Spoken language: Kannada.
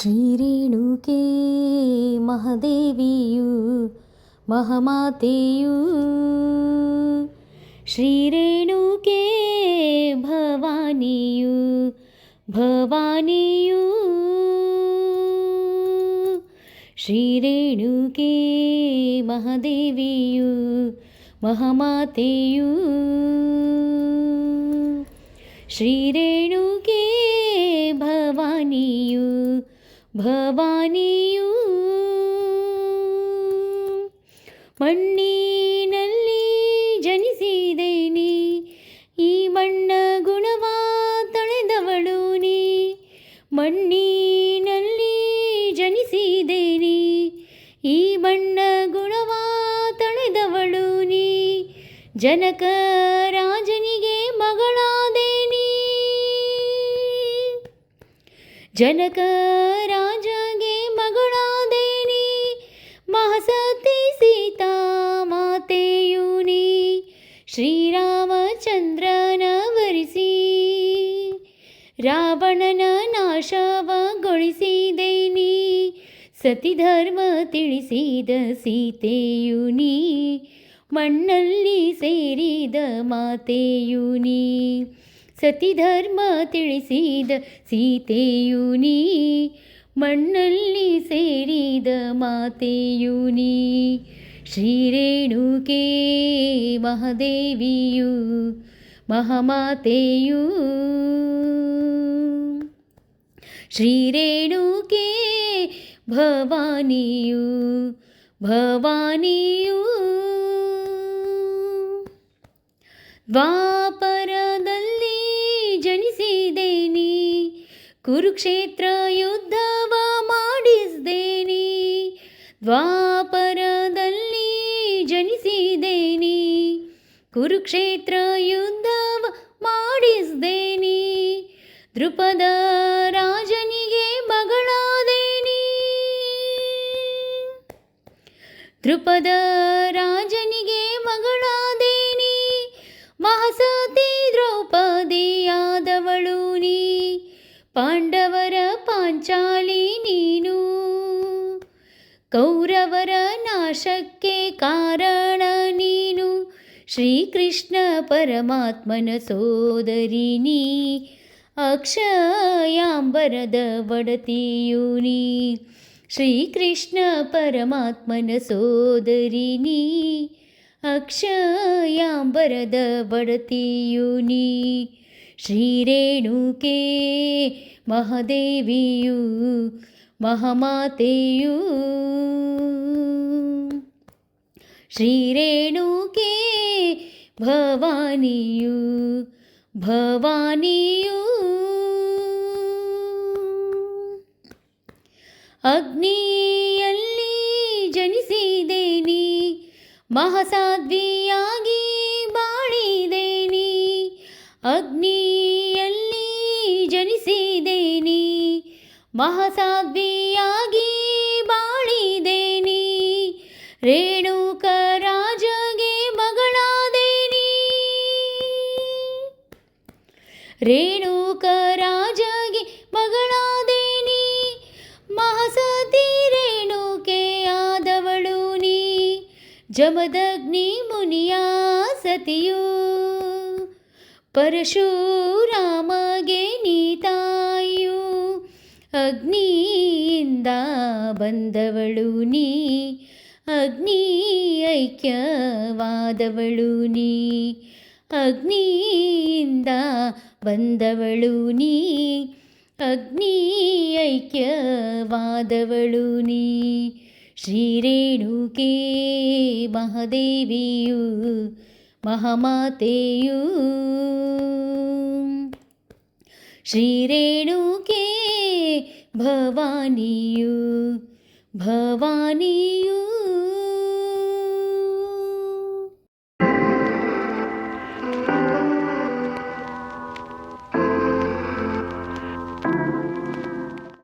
ಶ್ರೀರೇಣುಕೆ ಮಹಾದೇವಿಯು ಮಹಾಮಾತೆಯು ಶ್ರೀರೇಣುಕೆ ಭವಾನಿಯು ಭವಾನಿಯು ಶ್ರೀರೇಣುಕೆ ಮಹಾದೇವಿಯು ಮಹಾಮಾತೆಯು ಶ್ರೀರೇಣುಕೆ ಭವಾನಿಯು ಭವಾನಿಯು ಮಣ್ಣಿನಲ್ಲಿ ಜನಿಸಿದೆ ಈ ಮಣ್ಣ ಗುಣವ ತಳೆದವಳು ನೀ. ಮಣ್ಣಿನಲ್ಲಿ ಜನಿಸಿದೆ ಈ ಮಣ್ಣ ಗುಣವ ತಳೆದವಳು ನೀ. ಜನಕ ಜನಕ ರಾಜಗೆ ಮಗಳಾದೇನಿ, ಮಹಸತಿ ಸೀತಾ ಮಾತೆಯೂನಿ, ಶ್ರೀರಾಮಚಂದ್ರನ ವರಿಸಿ, ರಾವಣನ ನಾಶವಗೊಳಿಸಿದೇನಿ, ಸತಿಧರ್ಮ ಸತಿ ಧರ್ಮ ತಿಳಿಸಿದ ಸೀತೆಯು ನೀ ಮಣ್ಣಲ್ಲಿ ಸೇರಿದ ಮಾತೆಯು ನೀ ಸತಿ ಧರ್ಮ ತಿಳಿಸಿದ ಸೀತೆಯು ನೀ ಮಣ್ಣಲ್ಲಿ ಸೇರಿದ ಮಾತೆಯು ನೀ ಶ್ರೀರೇಣುಕೆ ಮಹಾದೇವಿಯು ಮಹಾಮಾತೆಯು ಶ್ರೀರೇಣುಕೆ ಭವಾನಿಯು ಭವಾನಿಯು ದ್ವಾಪರದಲ್ಲಿ ಕುರುಕ್ಷೇತ್ರ ಯುದ್ಧವ ಮಾಡಿಸ್ದೇನಿ ದ್ವಾಪರದಲ್ಲಿ ಜನಿಸಿದೇನಿ ಕುರುಕ್ಷೇತ್ರ ಯುದ್ಧವ ಮಾಡಿಸ್ದೇನಿ ದೃಪದ ರಾಜನಿಗೆ ಮಗಳಾದೇನಿ. ದೃಪದ ರಾಜನಿಗೆ ಮಗಳಾದೆ ಪಾಂಡವರ ಪಾಂಚಾಲಿ ನೀನು ಕೌರವರ ನಾಶಕ್ಕೆ ಕಾರಣ ನೀನು ಶ್ರೀಕೃಷ್ಣ ಪರಮಾತ್ಮನ ಸೋದರಿ ನೀ ಅಕ್ಷಯಾಂಬರದ ಒಡತಿಯು ನೀ ಶ್ರೀಕೃಷ್ಣ ಪರಮಾತ್ಮನ ಸೋದರಿ ನೀ ಅಕ್ಷಯಾಂಬರದ ಬಡತಿಯು ನೀ ಶ್ರೀರೇಣುಕೆ ಮಹಾದೇವಿಯು ಮಹಾಮಾತೆಯು. ಶ್ರೀರೇಣುಕೆ ಭವಾನಿಯು ಭವಾನಿಯು. ಅಗ್ನಿಯಲ್ಲಿ ಜನಿಸಿದೇನಿ ಮಹಸಾಧ್ವಿಯಾಗಿ ಮಹಸಾಧ್ವಿಯಾಗಿ ಬಾಳಿದೆ ನೀ ರೇಣುಕ ರಾಜಗೆ ಮಗಳಾದೆ ನೀ ರೇಣುಕ ರಾಜಗೆ ಮಗಳಾದೆ ನೀ ಮಹಸತಿ ರೇಣುಕೆಯಾದವಳು ನೀ ಜಮದಗ್ನಿ ಮುನಿಯ ಸತಿಯು. ಪರಶುರಾಮಗೆ ನೀತಾಯು ಅಗ್ನಿಯಿಂದ ಬಂದವಳು ನೀ ಅಗ್ನಿ ಐಕ್ಯವಾದವಳು ನೀ ಅಗ್ನಿಯಿಂದ ಬಂದವಳು ನೀ ಅಗ್ನಿ ಐಕ್ಯವಾದವಳು ನೀ ಶ್ರೀರೇಣುಕೆ ಮಹಾದೇವಿಯು ಮಹಾಮಾತೆಯು श्रीरेणुके भवानीयु भवानीयु